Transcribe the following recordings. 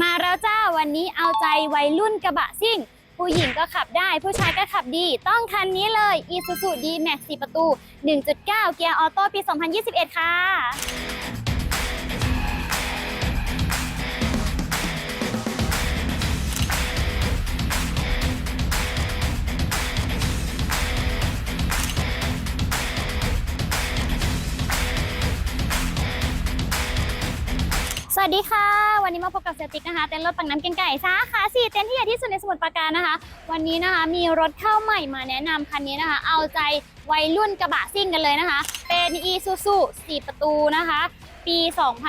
มาแล้วจ้าวันนี้เอาใจวัยรุ่นกระบะซิ่ง ผู้หญิงก็ขับได้ผู้ชายก็ขับดี ต้องคันนี้เลย Isuzu D-Max 4 ประตู 1.9 เกียร์ออโต้ปี 2021 ค่ะสวัสดีค่ะ มาพบกับเซติกนะคะ เต็นท์รถปังน้ำเก่งไก่สาขาสี่เต็นท์ที่ใหญ่ที่สุดในสมุทรปราการนะคะ วันนี้นะคะมีรถเข้าใหม่มาแนะนำคันนี้นะคะ เอาใจวัยรุ่นกระบะซิ่งกันเลยนะคะ เป็น Isuzu 4 ประตูนะคะ ปี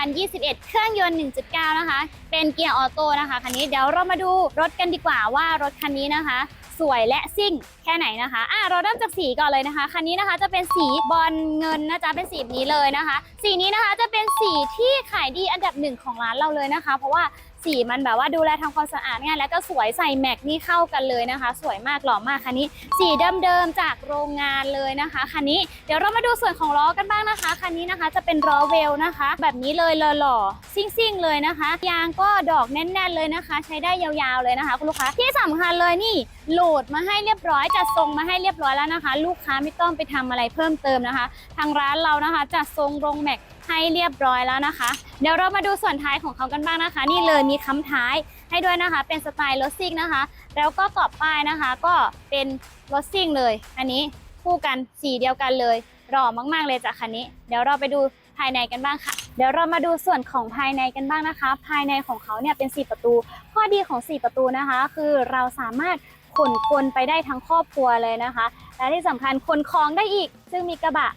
2021 เครื่องยนต์ 1.9 นะคะ เป็นเกียร์ออโต้นะคะ คันนี้เดี๋ยวเรามาดูรถกันดีกว่าว่ารถคันนี้นะคะ สวยและซิ่งแค่ไหนนะคะอะเราเริ่มจากสีก่อนเลยนะคะ คันนี้นะคะจะเป็นสีบอลเงินนะจ๊ะเป็นสีนี้เลยนะคะ สีนี้นะคะจะเป็นสีที่ขายดีอันดับหนึ่งของร้านเราเลยนะคะ เพราะว่า สีมันแบบว่าดูแลทำความสะอาดง่ายแล้วก็สวยใส่แม็กนี่เข้ากันเลยนะคะ สวยมากหล่อมากคันนี้ สีเดิมๆจากโรงงานเลยนะคะคันนี้เดี๋ยวเรามาดูส่วนของล้อกันบ้างนะคะคันนี้นะคะจะเป็นล้อเวลนะคะ แบบนี้เลยหล่อๆซิ่งๆเลยนะคะ ยางก็ดอกแน่น ๆเลยนะคะ ใช้ได้ยาวๆเลยนะคะ คุณลูกค้าที่สำคัญเลยนี่โหลดมาให้เรียบร้อยจัดทรงมาให้เรียบร้อยแล้วนะคะ ลูกค้าไม่ต้องไปทำอะไรเพิ่มเติมนะคะ ทางร้านเรานะคะจัดทรงโรงแม็กให้เรียบร้อยแล้วนะคะ เดี๋ยวเรามาดูส่วนท้ายของเขากันบ้างนะคะ นี่เลยมีคำท้ายให้ด้วยนะคะ เป็นสไตล์รถซิ่งนะคะ แล้วก็กรอบป้ายนะคะ ก็เป็นรถซิ่งเลย อันนี้คู่กันสีเดียวกันเลยหล่อมากๆเลยจากคันนี้ เดี๋ยวเราไปดูภายในกันบ้างค่ะ เดี๋ยวเรามาดูส่วนของภายในกันบ้างนะคะ ภายในของเขาเนี่ยเป็น 4 ประตู ข้อดีของ 4 ประตูนะคะ คือเราสามารถขนคนไปได้ทั้งครอบครัวเลยนะคะ และที่สำคัญขนของได้อีก ซึ่งมีกระบะ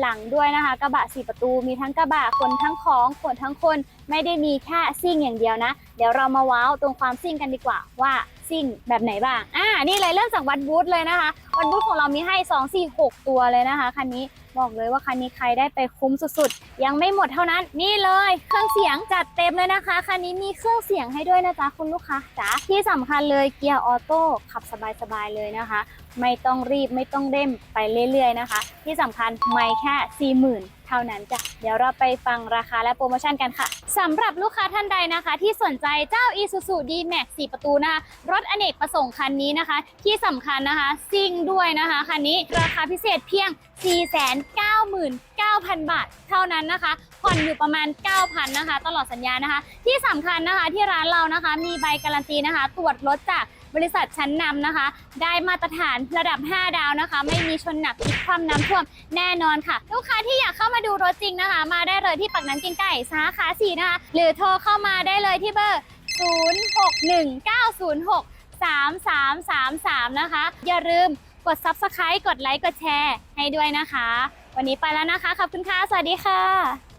หลังด้วยนะคะ กระบะสี่ประตูมีทั้งกระบะคนทั้งของคนทั้งคนไม่ได้มีแค่ซิ่งอย่างเดียวนะ เดี๋ยวเรามาว้าวตรงความซิ่งกันดีกว่าว่าซิ่งแบบไหนบ้างอ่านี่เลยเริ่มจากวัดบูธเลยนะคะวัดบูธของเรามีให้ 2 4 6 ตัวเลยนะคะคันนี้ บอกเลยว่าคันนี้ใครได้ไปคุ้มสุดๆ ยังไม่หมดเท่านั้น นี่เลยเครื่องเสียงจัดเต็มเลยนะคะ คันนี้มีเครื่องเสียงให้ด้วยนะจ๊ะคุณลูกค้าจ๋าที่สำคัญเลยเกียร์ออโต้ขับสบายๆเลยนะคะ ไม่ต้องรีบไม่ต้องเร่มไปเรื่อยๆนะคะ ที่สำคัญไม่แค่ 40,000เท่านั้นจ้ะเดี๋ยวเราไปฟังราคาและโปรโมชั่นกันค่ะสำหรับลูกค้าท่านใดนะคะ ที่สนใจเจ้า Isuzu D-Max 4 ประตูนะคะรถอเนกประสงค์คันนี้นะคะ ที่สำคัญนะคะซิ่งด้วยนะคะคันนี้ราคาพิเศษเพียง 9,000 บาท เท่านั้นนะคะ ผ่อนอยู่ประมาณ 9,000นะคะ ตลอดสัญญานะคะ ที่สำคัญนะคะที่ร้านเรานะคะ มีใบการันตีนะคะ ตรวจรถจากบริษัทชั้นนำนะคะ ได้มาตรฐานระดับ 5 ดาวนะคะ ไม่มีชนหนักพลิกคว่ำน้ำท่วมแน่นอนค่ะ ลูกค้าที่อยากเข้ามาดูรถจริงนะคะ มาได้เลยที่ปักน้ำกินไก่สาขา4นะคะ หรือโทรเข้ามาได้เลยที่เบอร์ 061906 3333 นะคะ อย่าลืมกด Subscribe กดไลค์ กดแชร์ให้ด้วยนะคะ วันนี้ไปแล้วนะคะ ขอบคุณค่ะ สวัสดีค่ะ